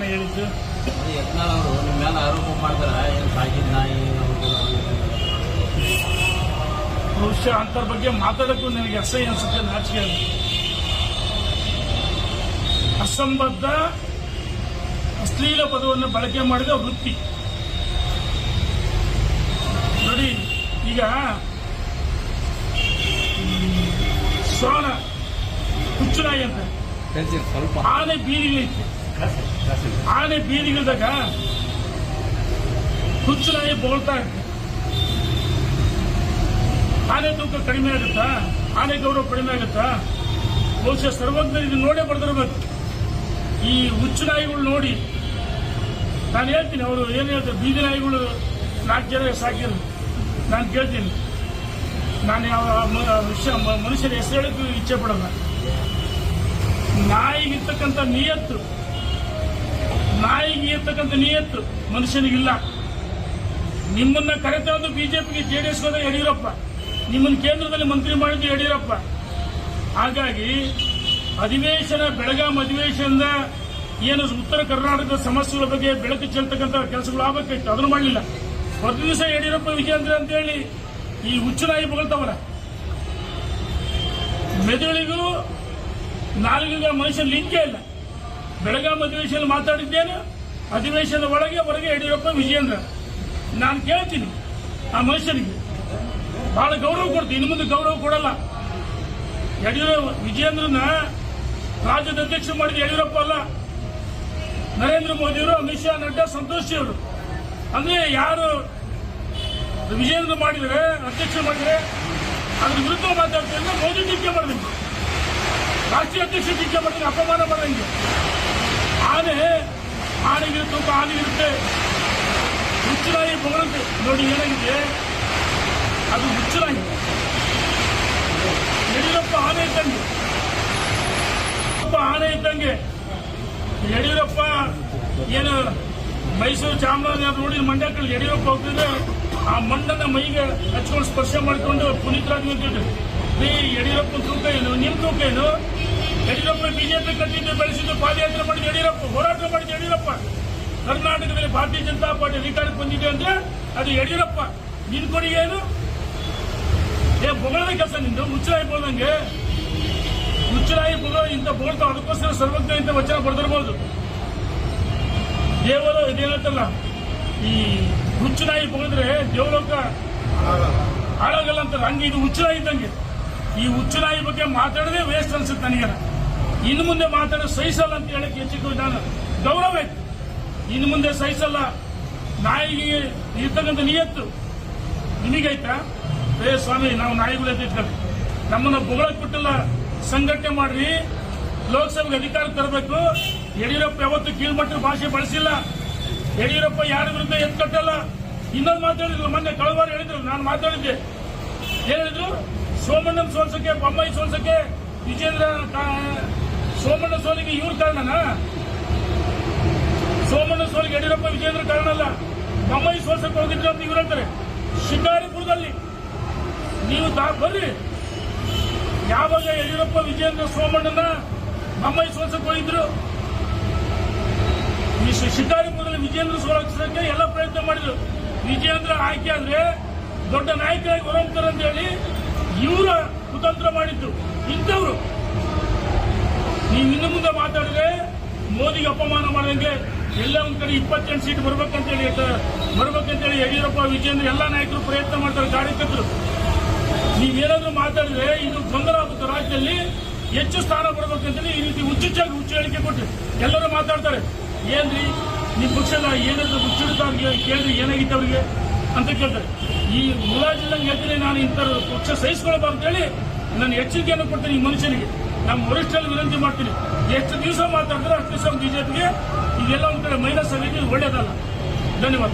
ನಾನು ಹೇಳಿದ್ದು? ಯತ್ನಾಳ್ ಅವರು ನಿಮ್ಮ ಮೇಲೆ ಆರೋಪ ಮಾಡ್ತಾರೆ ಏನು ಸಾಕಿದ ನಾಯಿ ಅವ್ರು ಬಹುಶಃ ಅಂತರ ಬಗ್ಗೆ ಮಾತಾಡೋಕ್ಕೂ ನನಗೆ ಅಸಹ್ಯ ಅನ್ಸುತ್ತೆ ನಾಚಿಕೆ. ಅಸಂಬದ್ಧ ಅಶ್ಲೀಲ ಪದವನ್ನು ಬಳಕೆ ಮಾಡಿದ ವೃತ್ತಿ. ನೋಡಿ ಈಗ ಸೋಣ ಹುಚ್ಚುನಾಯಿ ಅಂತ. ಸ್ವಲ್ಪ. ಆನೆ ಬೀದಿಗಳೈತೆ ಆನೆ ಬೀದಿಗಿಲ್ದಾಗ ಹುಚ್ಚನಾಗಿ ಬೋಳ್ತಾ ಆನೆ ತೂಕ ಕಡಿಮೆ ಆಗುತ್ತಾ? ಆನೆ ಗೌರವ ಕಡಿಮೆ ಆಗುತ್ತಾ? ಬಹುಶಃ ಸರ್ವಜ್ಞರು ಇದು ನೋಡೇ ಬರ್ದಿರ್ಬೇಕು. ಈ ಹುಚ್ಚು ನಾಯಿಗಳು ನೋಡಿ ನಾನು ಹೇಳ್ತೀನಿ, ಅವರು ಏನು ಹೇಳ್ತಾರೆ? ಬೀದಿ ನಾಯಿಗಳು ನಾಲ್ಕು ಜನ ಸಾಕಿರು ನಾನು ಕೇಳ್ತೀನಿ. ನಾನು ಯಾವ ವಿಷಯ ಮ- ಮನುಷ್ಯರ ಹೆಸರು ಹೇಳಕ್ಕೂ ಇಚ್ಛೆ ಪಡಲ್ಲ. ನಾಯಿಗಿರ್ತಕ್ಕಂಥ ನಿಯತ್ತು ನಾಯಿಗೆ ಇರ್ತಕ್ಕಂಥ ನಿಯತ್ತು ಮನುಷ್ಯನಿಗಿಲ್ಲ. ನಿಮ್ಮನ್ನ ಕರೆತಂದು ಬಿಜೆಪಿಗೆ ಜೆಡಿಎಸ್ ಹೋದ ಯಡಿಯೂರಪ್ಪ. ನಿಮ್ಮನ್ನ ಕೇಂದ್ರದಲ್ಲಿ ಮಂತ್ರಿ ಮಾಡಿದ್ದು ಯಡಿಯೂರಪ್ಪ. ಹಾಗಾಗಿ ಅಧಿವೇಶನ, ಬೆಳಗಾಂ ಅಧಿವೇಶನದ ಏನು ಉತ್ತರ ಕರ್ನಾಟಕದ ಸಮಸ್ಯೆಗಳ ಬಗ್ಗೆ ಬೆಳಕು ಚೆಲ್ತಕ್ಕಂಥ ಕೆಲಸಗಳು ಆಗಬೇಕಾಗಿತ್ತು ಅದನ್ನು ಮಾಡಲಿಲ್ಲ. ಪ್ರತಿ ದಿವಸ ಯಡಿಯೂರಪ್ಪ ವಿಜೇಂದ್ರ ಅಂತೇಳಿ ಈ ಹುಚ್ಚು ನಾಯಿ ಬಗಳ್ತವರ ಮೆದುಳಿಗೂ ನಾಲ್ಗಿಗ ಮನುಷ್ಯ ಲಿಂಕೇ ಇಲ್ಲ. ಬೆಳಗಾಂ ಅಧಿವೇಶನ ಮಾತಾಡಿದ್ದೇನೆ? ಅಧಿವೇಶನದ ಒಳಗೆ, ಹೊರಗೆ ಯಡಿಯೂರಪ್ಪ ವಿಜೇಂದ್ರ ನಾನು ಕೇಳ್ತೀನಿ ಆ ಮನುಷ್ಯನಿಗೆ. ಬಹಳ ಗೌರವ ಕೊಡ್ತೀನಿ. ಇನ್ನು ಮುಂದೆ ಗೌರವ ಕೊಡಲ್ಲ. ಯಡಿಯೂರಪ್ಪ ವಿಜೇಂದ್ರನ ರಾಜ್ಯದ ಅಧ್ಯಕ್ಷ ಮಾಡಿದ ಯಡಿಯೂರಪ್ಪ ಅಲ್ಲ. ನರೇಂದ್ರ ಮೋದಿಯವರು, ಅಮಿತ್ ಶಾ, ನಡ್ಡಾ, ಸಂತೋಷ್ ಅವರು. ಅಂದ್ರೆ ಯಾರು ವಿಜೇಂದ್ರ ಮಾಡಿದರೆ ಅಧ್ಯಕ್ಷ ಮಾಡಿದರೆ, ಅದ್ರ ವಿರುದ್ಧ ಮಾತಾಡ್ತಾರೆ ಮೋದಿ ಟೀಕೆ ಮಾಡಿದ್ರು ರಾಷ್ಟ್ರೀಯ ಅಧ್ಯಕ್ಷ ಟೀಕೆ ಮಾಡಿದ್ರೆ ಅಪಮಾನ ಮಾಡಂಗೆ ಆನೆ ಆನೆಗೆ ತೂಕ ಆನೆಗಿರುತ್ತೆ ಹುಚ್ಚುನಾಯಿ ಬಗಳಂತೆ ನೋಡಿ, ಏನಾಗಿದೆ? ಅದು ಹುಚ್ಚುನಾಯಿ ಯಡಿಯೂರಪ್ಪ ಆನೆ ಇದ್ದಂಗೆ. ಆನೆ ಇದ್ದಂಗೆ. ಯಡಿಯೂರಪ್ಪ ಏನು ಮೈಸೂರು ಚಾಮರಾಜನಗರ ರೋಡಿನ ಮಂಡ್ಯಕ್ಕೆ ಯಡಿಯೂರಪ್ಪ ಹೋಗ್ತಿದ್ರೆ ಆ ಮಣ್ಣನ್ನ ಮೈಗೆ ಹಚ್ಕೊಂಡು ಸ್ಪರ್ಶ ಮಾಡಿಕೊಂಡು ಪುನೀತ್ ರಾಜ್ ರೀ ಯಡಿಯೂರಪ್ಪ ತೂಕ ಏನು? ನಿಮ್ಮ ತೂಕ ಏನು? ಯಡಿಯೂರಪ್ಪ ಬಿಜೆಪಿ ಕಟ್ಟಿದ್ದು ಬೆಳೆಸಿದ್ದು ಪಾದಯಾತ್ರೆ ಮಾಡಿದ ಯಡಿಯೂರಪ್ಪ, ಹೋರಾಟ ಮಾಡಿದ ಯಡಿಯೂರಪ್ಪ. ಕರ್ನಾಟಕದಲ್ಲಿ ಭಾರತೀಯ ಜನತಾ ಪಾರ್ಟಿ ಅಧಿಕಾರಕ್ಕೆ ಬಂದಿದೆ ಅಂದ್ರೆ ಅದು ಯಡಿಯೂರಪ್ಪ. ನಿನ್ ಕೊಡುಗೆ ಏನು? ಏ, ಬೊಗಳದ ಕೆಲಸ ನಿಂದು ಮುಚ್ಚರಾಯಿ ಬೋದಂಗೆ ಮುಚ್ಚರಾಯಿ ಬೊಗಳು ಇಂತ ಬೋಳ್ತಾವ ಅದಕ್ಕೋಸ್ಕರ ಸರ್ವಜ್ಞ ಇಂತ ವಚನ ಬರೆದಿರ್ಬೋದು. ದೇವರ ಇದೇನಂತಲ್ಲ, ಈ ಹುಚ್ಚುನಾಯಿ ಬೊಗಳಿದ್ರೆ ದೇವಲೋಕ ಹಾಳಾಗಲ್ಲ ಅಂತಾರೆ ಹಂಗೆ ಇದು ಹುಚ್ಚುನಾಯಿ ಇದ್ದಂಗೆ. ಈ ಹುಚ್ಚುರಾಯಿ ಬಗ್ಗೆ ಮಾತಾಡದೆ ವೇಸ್ಟ್ ಅನ್ಸುತ್ತೆ ನನಗೆ ಇನ್ನು ಮುಂದೆ ಮಾತಾಡ ಸಹಿಸಲ್ಲ ಅಂತ ಹೇಳಕ್ಕೆ ಹೆಚ್ಚಿಗೆ ನಾನು ಗೌರವ ಇತ್ತು ಇನ್ನು ಮುಂದೆ ಸಹಿಸಲ್ಲ ನಾಯಿಗೆ ಇರ್ತಕ್ಕಂಥ ನಿಯತ್ತು. ನಿಮಗೈತಾ? ಏ ಸ್ವಾಮಿ, ನಾವು ನಾಯಿಗಳು ಅಂತ ನಮ್ಮನ್ನು ನಮ್ಮನ್ನ ಬೊಗಳಕ್ ಬಿಟ್ಟಲ್ಲ, ಸಂಘಟನೆ ಮಾಡ್ರಿ. ಲೋಕಸಭೆಗೆ ಅಧಿಕಾರ ತರಬೇಕು. ಯಡಿಯೂರಪ್ಪ ಯಾವತ್ತು ಕೀಳ್ಮಟ್ಟದ ಭಾಷೆ ಬಳಸಿಲ್ಲ. ಯಡಿಯೂರಪ್ಪ ಯಾರ ವಿರುದ್ಧ ಎತ್ಕಟ್ಟಲ್ಲ ಇನ್ನೊಂದು ಮಾತಾಡಿದ್ರು, ಮೊನ್ನೆ ಕಳವಾರ ಹೇಳಿದ್ರು, ನಾನು ಮಾತಾಡಿದ್ದೆ. ಹೇಳಿದ್ರು? ಸೋಮಣ್ಣನ ಸೋಲ್ಸಕ್ಕೆ ಬೊಮ್ಮಾಯಿ ಸೋಲ್ಸಕ್ಕೆ ವಿಜೇಂದ್ರ ಸೋಮಣ್ಣ ಸೋಲಿಗೆ ಇವ್ರ ಕಾರಣನಾ? ಸೋಮಣ್ಣ ಸೋಲಿಗೆ ಯಡಿಯೂರಪ್ಪ ವಿಜೇಂದ್ರ ಕಾರಣ ಅಲ್ಲ ಬೊಮ್ಮಾಯಿ ಸೋಲ್ಸಕ್ಕೆ ಹೋಗಿದ್ರು ಅಂತ ಇವ್ರು ಹೇಳ್ತಾರೆ. ಶಿಕಾರಿಪುರದಲ್ಲಿ ನೀವು ತಾ- ಬರ್ರಿ. ಯಾವಾಗ ಯಡಿಯೂರಪ್ಪ ವಿಜೇಂದ್ರ ಸೋಮಣ್ಣನ ಬೊಮ್ಮಾಯಿ ಸೋಲ್ಸಕ್ಕೆ ಹೋಗಿದ್ರು? ಶಿಕಾರಿಪುರದಲ್ಲಿ ವಿಜೇಂದ್ರ ಸೋಲಿಸಕ್ಕೆ ಎಲ್ಲ ಪ್ರಯತ್ನ ಮಾಡಿದ್ರು. ವಿಜೇಂದ್ರ ಆಯ್ಕೆ ಆದ್ರೆ ದೊಡ್ಡ ನಾಯಕರಾಗಿ ಹೊರಹೊಮ್ತಾರೆ ಅಂತ ಹೇಳಿ ಇವರ ಕುತಂತ್ರ ಮಾಡಿದ್ದು ಇಂಥವ್ರು. ನೀವು ಇನ್ನು ಮುಂದೆ ಮಾತಾಡಿದ್ರೆ ಮೋದಿಗೆ ಅಪಮಾನ ಮಾಡಿದಂಗೆ ಎಲ್ಲ ಒಂದ್ ಕಡೆ ಇಪ್ಪತ್ತೆಂಟು ಸೀಟ್ ಬರ್ಬೇಕಂತೇಳಿ ಬರ್ಬೇಕಂತೇಳಿ ಯಡಿಯೂರಪ್ಪ, ವಿಜೇಂದ್ರ ಎಲ್ಲ ನಾಯಕರು ಪ್ರಯತ್ನ ಮಾಡ್ತಾರೆ ಕಾರ್ಯಕರ್ತರು. ನೀವೇನಾದ್ರೂ ಮಾತಾಡಿದ್ರೆ ಇದು ತೊಂದರೆ ಆಗುತ್ತೆ ರಾಜ್ಯದಲ್ಲಿ. ಹೆಚ್ಚು ಸ್ಥಾನ ಬರ್ಬೇಕಂತೇಳಿ ಈ ರೀತಿ ಹುಚ್ಚುಚ್ಚಾಗಿ ಹುಚ್ಚು ಹೇಳಿಕೆ ಕೊಟ್ಟು ಎಲ್ಲರೂ ಮಾತಾಡ್ತಾರೆ. ಏನ್ರಿ? ನಿಮ್ ಪಕ್ಷದ ಏನಾದ್ರು ಹುಚ್ಚಿಡ್ತಾವ್ರಿಗೆ ಕೇಳ್ರಿ, ಏನಾಗಿತ್ತು ಅವ್ರಿಗೆ? ಅಂತ ಕೇಳ್ತಾರೆ. ಈ ಮುಲಾಜಿಲ್ಲಂಗೆ ಹೇಳ್ತೀನಿ ನಾನು ಇಂಥ ಪಕ್ಷ ಸಹಿಸ್ಕೊಳ್ಬಾರ್ದು ಅಂತೇಳಿ ನಾನು ಎಚ್ಚರಿಕೆಯನ್ನು ಕೊಡ್ತೀನಿ ಈ ಮನುಷ್ಯನಿಗೆ. ನಮ್ಮ ವರಿಷ್ಠರಲ್ಲಿ ವಿನಂತಿ ಮಾಡ್ತೀನಿ. ಎಷ್ಟು ದಿವಸ ಮಾತಾಡಿದ್ರೆ ಅಷ್ಟು ದಿವಸ ಬಿಜೆಪಿಗೆ ಇದೆಲ್ಲ ಒಂದು ಕಡೆ ಮೈನಸ್ ಆಗಿದೆ ಇದು ಒಳ್ಳೇದಲ್ಲ. ಧನ್ಯವಾದ